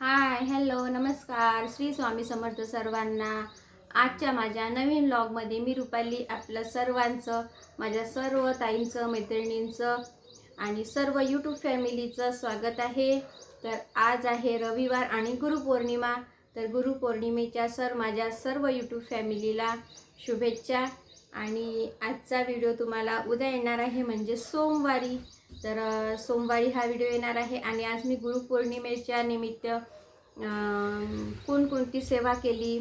Hi hello नमस्कार. श्री स्वामी समर्थ सर्वांना. आजच्या माझ्या नवीन ब्लॉगमध्ये मी रुपाली आपलं सर्वांचं माझ्या सर्व ताईंचं मैत्रिणींचं आणि सर्व यूट्यूब फॅमिलीचं स्वागत आहे. तर आज आहे रविवार आणि गुरुपौर्णिमा. तर गुरुपौर्णिमेच्या सर माझ्या सर्व यूट्यूब फॅमिलीला शुभेच्छा. आणि आजचा व्हिडिओ तुम्हाला उद्या येणार आहे म्हणजे सोमवारी. तर सोमवारी हा व्हिडिओ येणार आहे आणि आज मी गुरुपौर्णिमेच्या निमित्त कोणकोणती सेवा केली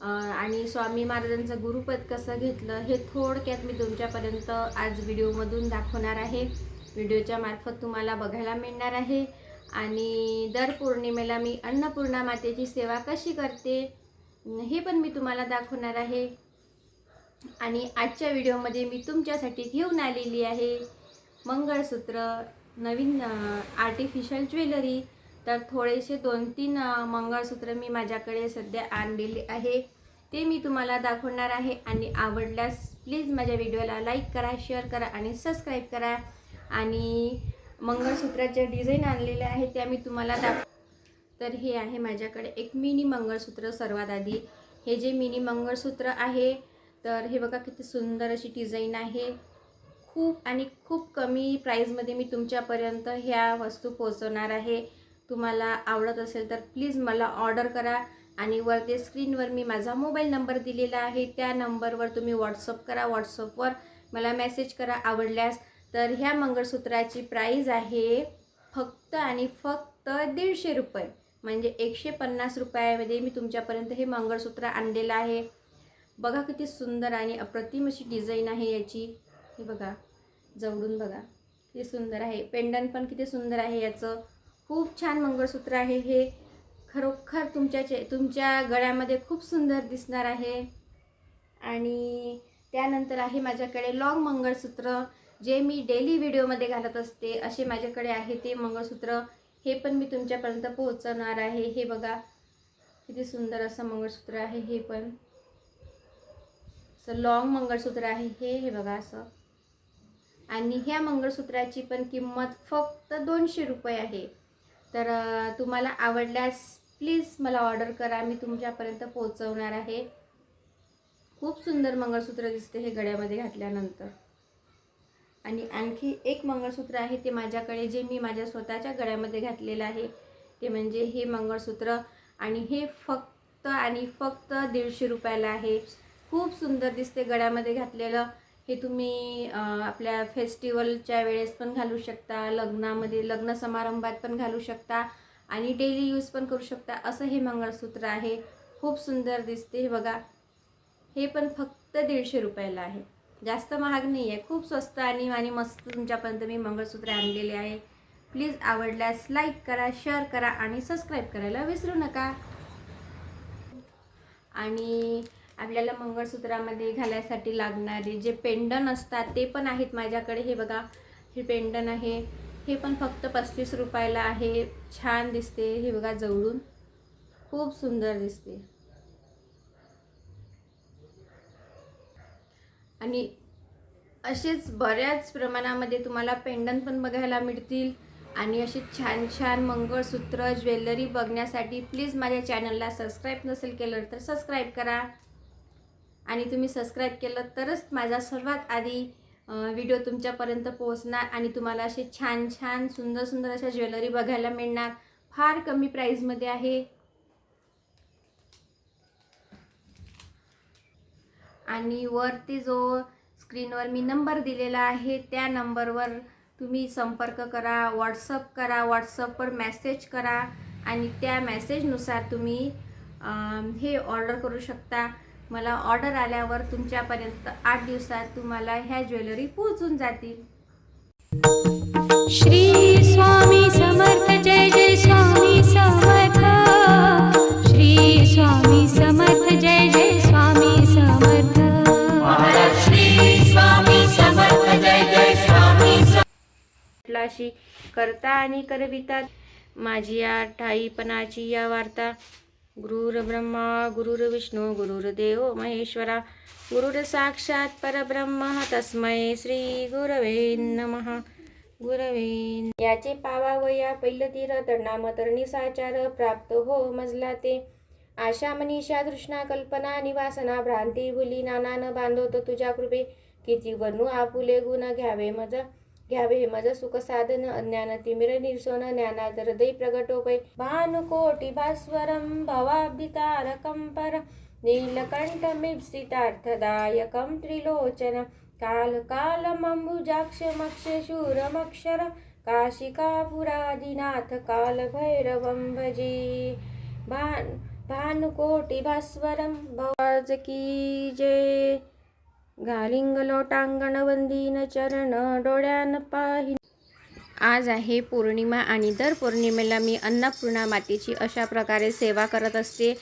आणि स्वामी महाराजांचं गुरुपद कसं घेतलं हे थोडक्यात मी तुमच्यापर्यंत आज व्हिडिओमधून दाखवणार आहे. व्हिडिओच्या मार्फत तुम्हाला बघायला मिळणार आहे. आणि दर पौर्णिमेला मी अन्नपूर्णा मातेची सेवा कशी करते हे पण मी तुम्हाला दाखवणार आहे. आणि आजच्या व्हिडिओमध्ये मी तुमच्यासाठी घेऊन आलेली आहे. मंगळसूत्र नवीन आर्टिफिशियल ज्वेलरी तर थोडेसे दोन तीन मंगळसूत्र मी माझ्याकडे सध्या आणलेले आहे. ते मी तुम्हाला दाखवणार आहे आणि आवडल्यास प्लीज माझ्या व्हिडिओला लाईक करा शेअर करा आणि सबस्क्राईब करा. आणि मंगळसूत्राच्या डिझाईन आणलेल्या आहेत त्या मी तुम्हाला दाख तर हे आहे माझ्याकडे एक मिनी मंगळसूत्र सर्वात आधी. हे जे मिनी मंगळसूत्र आहे तर हे बघा किती सुंदर अशी डिझाईन आहे. खूप आणि खूप कमी प्राईजमध्ये मी तुमच्यापर्यंत ह्या वस्तू पोहोचवणार आहे. तुम्हाला आवडत असेल तर प्लीज मला ऑर्डर करा आणि वरती स्क्रीनवर मी माझा मोबाईल नंबर दिलेला आहे. त्या नंबरवर तुम्ही व्हॉट्सअप करा. व्हॉट्सअपवर मला मेसेज करा आवडल्यास. तर ह्या मंगळसूत्राची प्राईज आहे फक्त आणि फक्त दीडशे रुपये. म्हणजे एकशे पन्नास रुपयामध्ये मी तुमच्यापर्यंत हे मंगळसूत्र आणलेलं आहे. बघा किती सुंदर आणि अप्रतिम अशी डिझाईन आहे याची. हे बघा जवळून बघा. किती सुंदर आहे. पेंडन पण किती सुंदर आहे याचं. खूप छान मंगळसूत्र आहे हे. खरोखर तुमच्या चे तुमच्या गळ्यामध्ये खूप सुंदर दिसणार आहे. आणि त्यानंतर आहे माझ्याकडे लॉंग मंगळसूत्र. जे मी डेली व्हिडिओमध्ये घालत असते असे माझ्याकडे आहे ते मंगळसूत्र. हे पण मी तुमच्यापर्यंत पोहोचवणार आहे. हे बघा किती सुंदर असं मंगळसूत्र आहे हे पण. असं लॉंग मंगळसूत्र आहे हे हे बघा असं. आणि ह्या मंगळसूत्राची पण किंमत फक्त दोनशे रुपये आहे. तर तुम्हाला आवडल्यास प्लीज मला ऑर्डर करा मी तुमच्यापर्यंत पोहोचवणार आहे. खूप सुंदर मंगळसूत्र दिसते हे गळ्यामध्ये घातल्यानंतर. आणि आणखी एक मंगळसूत्र आहे ते माझ्याकडे जे मी माझ्या स्वतःच्या गळ्यामध्ये घातलेलं आहे. ते म्हणजे हे मंगळसूत्र आणि हे फक्त आणि फक्त दीडशे रुपयाला आहे. खूप सुंदर दिसते गळ्यामध्ये घातलेलं. हे तुम्ही आपल्या फेस्टिवलच्या वेळेस पण घालू शकता लग्नामध्ये लग्न समारंभात पण घालू शकता आणि डेली यूज पण करू शकता. असं हे मंगळसूत्र आहे. खूप सुंदर दिसते हे बघा. हे पण फक्त दीडशे रुपयाला आहे. जास्त महाग नाही आहे. खूप स्वस्त आणि आणि मस्त तुमच्यापर्यंत मी मंगळसूत्र आणलेले आहे. प्लीज आवडल्यास लाईक करा शेअर करा आणि सबस्क्राईब करायला विसरू नका. आणि आपल्याला मंगळसूत्रामध्ये घालायसाठी लागणारे जे पेंडन असतात ते पण आहेत माझ्याकडे. हे बघा हे पेंडन आहे. हे पण फक्त पस्तीस रुपयाला आहे. छान दिसते. हे बघा जवळून. खूप सुंदर दिसते. आणि असेच बऱ्याच प्रमाणामध्ये तुम्हाला पेंडन पण बघायला मिळतील. आणि असे छान छान मंगळसूत्र ज्वेलरी बघण्यासाठी प्लीज माझ्या चॅनलला सबस्क्राईब नसेल केलं तर सबस्क्राईब करा. आणि तुम्ही सबस्क्राईब केलं तरच माझा सर्वात आधी व्हिडिओ तुमच्यापर्यंत पोहोचणार आणि तुम्हाला असे छान छान सुंदर सुंदर अशा ज्वेलरी बघायला मिळणार. फार कमी प्राईजमध्ये आहे. आणि वरती जो स्क्रीनवर मी नंबर दिलेला आहे त्या नंबरवर तुम्ही संपर्क करा व्हॉट्सअप करा व्हॉट्सअपवर मेसेज करा आणि त्या मॅसेजनुसार तुम्ही हे ऑर्डर करू शकता. मला ऑर्डर आल्यावर तुमच्यापर्यंत आठ दिवसात तुम्हाला ह्या ज्वेलरी पोहोचून जातील. श्री स्वामी समर्थ जय जय स्वामी समर्थ. श्री स्वामी समर्थ जय जय स्वामी समर्थ. श्री स्वामी समर्थ जय जय स्वामी अशी करता आणि करविता माझी या ठाईपणाची या वार्ता गुरुर ब्रह्मा गुरुर गुरुर्देव महेश्वरा गुरुर साक्षात परब्रह्म तस्मै श्री गुरवे नमः. गुरवे याचे पावावया पैलतीर तीर तर निसाचार प्राप्त हो मजला ते. आशा मनीषा तृष्णा कल्पना निवासना भ्रांती भुली नानान बांधवतो तुझ्या कृपे. किती वनू आपुले गुण घ्यावे मज. घ्यावे मज सुख साधन अज्ञान तिमिर निर्सोन ज्ञानात हृदय दै प्रगटोपै भानुकोटी भास्वरं भवाब्दितारकं पर नीलकण्ठमिप्सितार्थदायकं त्रिलोचन. कालकालमम्बुजाक्षमक्ष शूरमक्षर काशिकापुरादिनाथ कालभैरवं भजे. भान भानुकोटी भास्वरं भवाज की जय। गालिंग लोटांगण चरण डोळ्यान पाहि आज आहे पौर्णिमा आणि दर पौर्णिमेला मी अन्नपूर्णा मातेची अशा प्रकारे सेवा करत असते.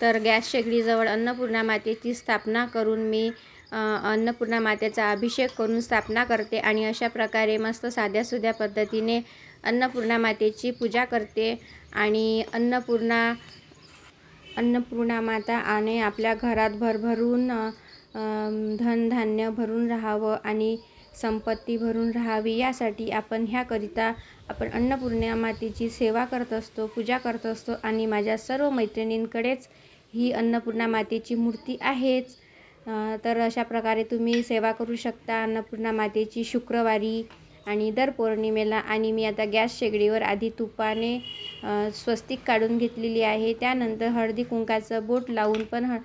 तर गॅस शेगडीजवळ अन्नपूर्णा मातेची स्थापना करून मी अन्नपूर्णा मातेचा अभिषेक करून स्थापना करते आणि अशा प्रकारे मस्त साध्यासुध्या पद्धतीने अन्नपूर्णा मातेची पूजा करते आणि अन्नपूर्णा अन्नपूर्णा माता आणि आपल्या घरात भरभरून धनधान्य भरून राहावं आणि संपत्ती भरून राहावी यासाठी आपण ह्याकरिता आपण अन्नपूर्णा मातेची सेवा करत असतो पूजा करत असतो आणि माझ्या सर्व मैत्रिणींकडेच ही अन्नपूर्णा मातेची मूर्ती आहेच. तर अशा प्रकारे तुम्ही सेवा करू शकता अन्नपूर्णा मातेची शुक्रवारी आणि दर पौर्णिमेला. आणि मी आता गॅस शेगडीवर आधी तुपाने स्वस्तिक काढून घेतलेली आहे. त्यानंतर हळदी कुंकाचं बोट लावून पण ह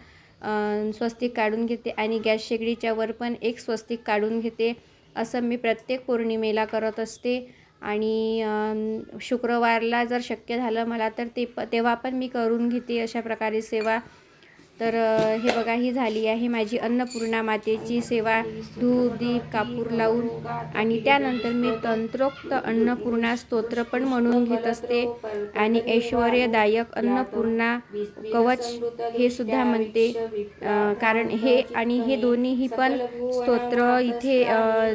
स्वस्तिक काढून घेते आणि गॅस शेगडीच्या वर पण एक स्वस्तिक काढून घेते असं मी प्रत्येक पौर्णिमेला करत असते. आणि शुक्रवारला जर शक्य झालं मला तर ते प तेव्हा पण मी करून घेते अशा प्रकारे सेवा. तर हे बघा ही झाली आहे माझी अन्नपूर्णा मातेची सेवा. धूप दीप कापूर लावून. आणि त्यानंतर मी तंत्रोक्त अन्नपूर्णा स्तोत्र पण म्हणून घेत असते. आणि ऐश्वर्यदायक अन्नपूर्णा कवच हे सुद्धा म्हणते. कारण हे आणि हे दोन्हीही पण स्तोत्र इथे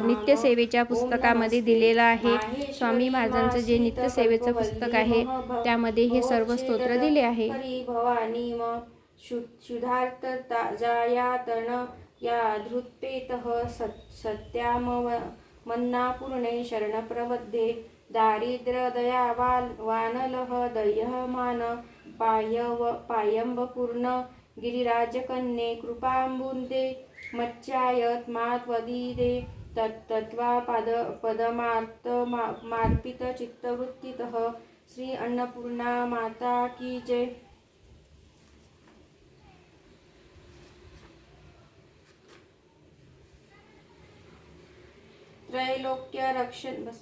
नित्यसेवेच्या पुस्तकामध्ये दिलेलं आहे. स्वामी महाराजांचं जे नित्यसेवेचं पुस्तक आहे त्यामध्ये हे सर्व स्तोत्र दिले आहे. भवानी जायातन या धृत्पेतः सत् सत्याम मन्नापूर्णे शरणप्रबद्धे दारिद्र्यदया वानलः दह्यमान पायव पायम्बपूर्ण गिरिराजकन्ये कृपाम्बुन्दे मच्चायत मात्वदीदे तत्तत्वा पद पदमार्त मा श्री अन्नपूर्णा माता की जय। त्रैलोक्य रक्षण बस.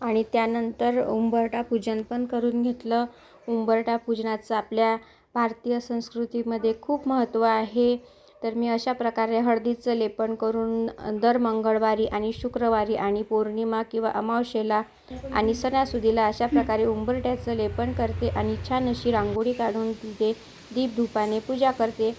आणि त्यानंतर उंबरटा पूजन पण करून घेतलं. उंबरटा पूजनाचं आपल्या भारतीय संस्कृतीमध्ये खूप महत्त्व आहे. तर मी अशा प्रकारे हळदीचं लेपन करून दर मंगळवारी आणि शुक्रवारी आणि पौर्णिमा किंवा अमावशेला आणि सणासुदीला अशा प्रकारे उंबरट्याचं लेपन करते आणि छान अशी रांगोळी काढून तिथे दीपधूपाने पूजा करते.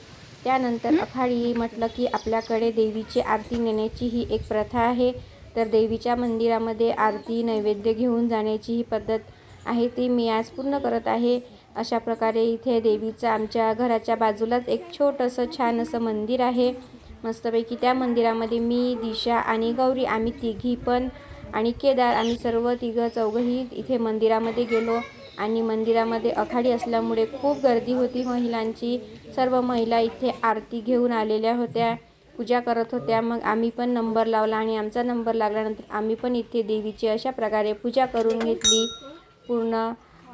त्यानंतर अखाडी म्हटलं की आपल्याकडे देवीची आरती नेण्याची ही एक प्रथा आहे. तर देवीच्या मंदिरामध्ये आरती नैवेद्य घेऊन जाण्याची ही पद्धत आहे. ती मी आज पूर्ण करत आहे. अशा प्रकारे इथे देवीचं आमच्या घराच्या बाजूलाच एक छोटंसं छान असं मंदिर आहे. मस्तपैकी त्या मंदिरामध्ये मी दिशा आणि गौरी आम्ही तिघी पण आणि केदार आम्ही सर्व तिघं चौघंही इथे मंदिरामध्ये गेलो. आणि मंदिरामध्ये आखाडी असल्यामुळे खूप गर्दी होती. महिलांची सर्व महिला इथे आरती घेऊन आलेल्या होत्या पूजा करत होत्या. मग आम्ही पण नंबर लावला आणि आमचा नंबर लागल्यानंतर आम्ही पण इथे देवीची अशा प्रकारे पूजा करून घेतली. पूर्ण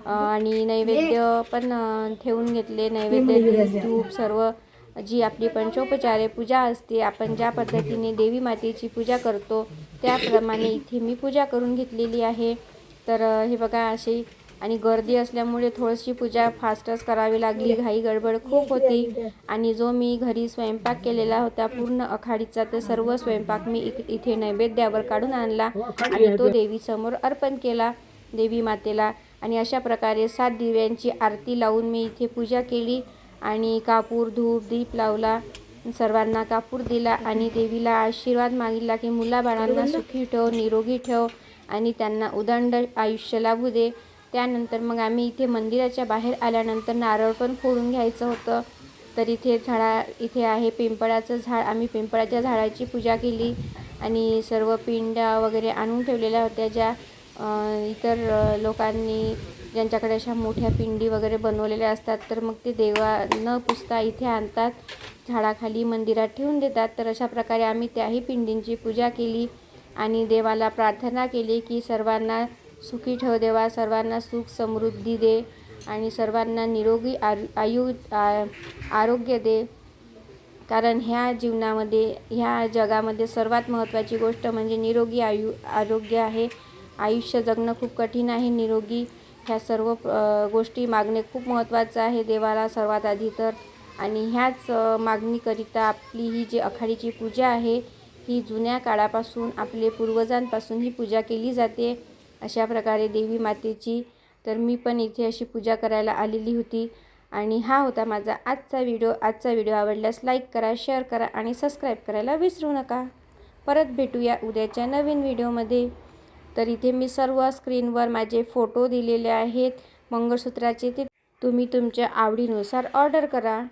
आणि नैवेद्य पण ठेवून घेतले. नैवेद्य धूप सर्व जी आपली पंचोपचारे पूजा असते आपण ज्या पद्धतीने देवी मातेची पूजा करतो त्याप्रमाणे इथे मी पूजा करून घेतलेली आहे. तर हे बघा अशी आणि गर्दी असल्यामुळे थोडीशी पूजा फास्टच करावी लागली. घाई गडबड खूप होती. आणि जो मी घरी स्वयंपाक केलेला होता पूर्ण अखाडीचा तर सर्व स्वयंपाक मी इथे नैवेद्यावर काढून आणला आणि तो देवीसमोर अर्पण केला देवी मातेला. आणि अशा प्रकारे सात दिव्यांची आरती लावून मी इथे पूजा केली आणि कापूर धूप दीप लावला. सर्वांना कापूर दिला आणि देवीला आशीर्वाद मागितला की मुलाबाळांना सुखी ठेव निरोगी ठेव आणि त्यांना उदंड आयुष्य लाभू दे. त्यानंतर मग आम्ही इथे मंदिराच्या बाहेर आल्यानंतर नारळ पण फोडून घ्यायचं होतं. तर इथे झाडा इथे आहे पिंपळाचं झाड. आम्ही पिंपळाच्या झाडाची पूजा केली आणि सर्व पिंड्या वगैरे आणून ठेवलेल्या होत्या ज्या इतर लोकांनी ज्यांच्याकडे अशा मोठ्या पिंडी वगैरे बनवलेल्या असतात. तर मग ते देवा न पुसता इथे आणतात झाडाखाली मंदिरात ठेवून देतात. तर अशा प्रकारे आम्ही त्याही पिंडींची पूजा केली आणि देवाला प्रार्थना केली की सर्वांना सुखी ठेव देवा सर्वांना सुख समृद्धी दे आणि सर्वांना निरोगी आरु आयु आ- आरोग्य दे. कारण ह्या जीवनामध्ये ह्या जगामध्ये सर्वात महत्त्वाची गोष्ट म्हणजे निरोगी आयु आरोग्य आहे. आयुष्य जगणं खूप कठीण आहे. निरोगी ह्या सर्व गोष्टी मागणे खूप महत्त्वाचं आहे देवाला सर्वात आधी तर. आणि ह्याच मागणीकरिता आपली ही जी आखाडीची पूजा आहे ही जुन्या काळापासून आपले पूर्वजांपासून ही पूजा केली जाते. अशा प्रकारे देवी मातेची तर मी पण इथे अशी पूजा करायला आलेली होती. आणि हा होता माझा आजचा व्हिडिओ. आजचा व्हिडिओ आवडल्यास लाईक करा शेअर करा आणि सबस्क्राईब करायला विसरू नका. परत भेटूया उद्याच्या नवीन व्हिडिओमध्ये. तर इथे मी सर्व स्क्रीनवर माझे फोटो दिलेले आहेत. मंगळसूत्राचे ते तुम्ही तुमच्या आवडीनुसार ऑर्डर करा.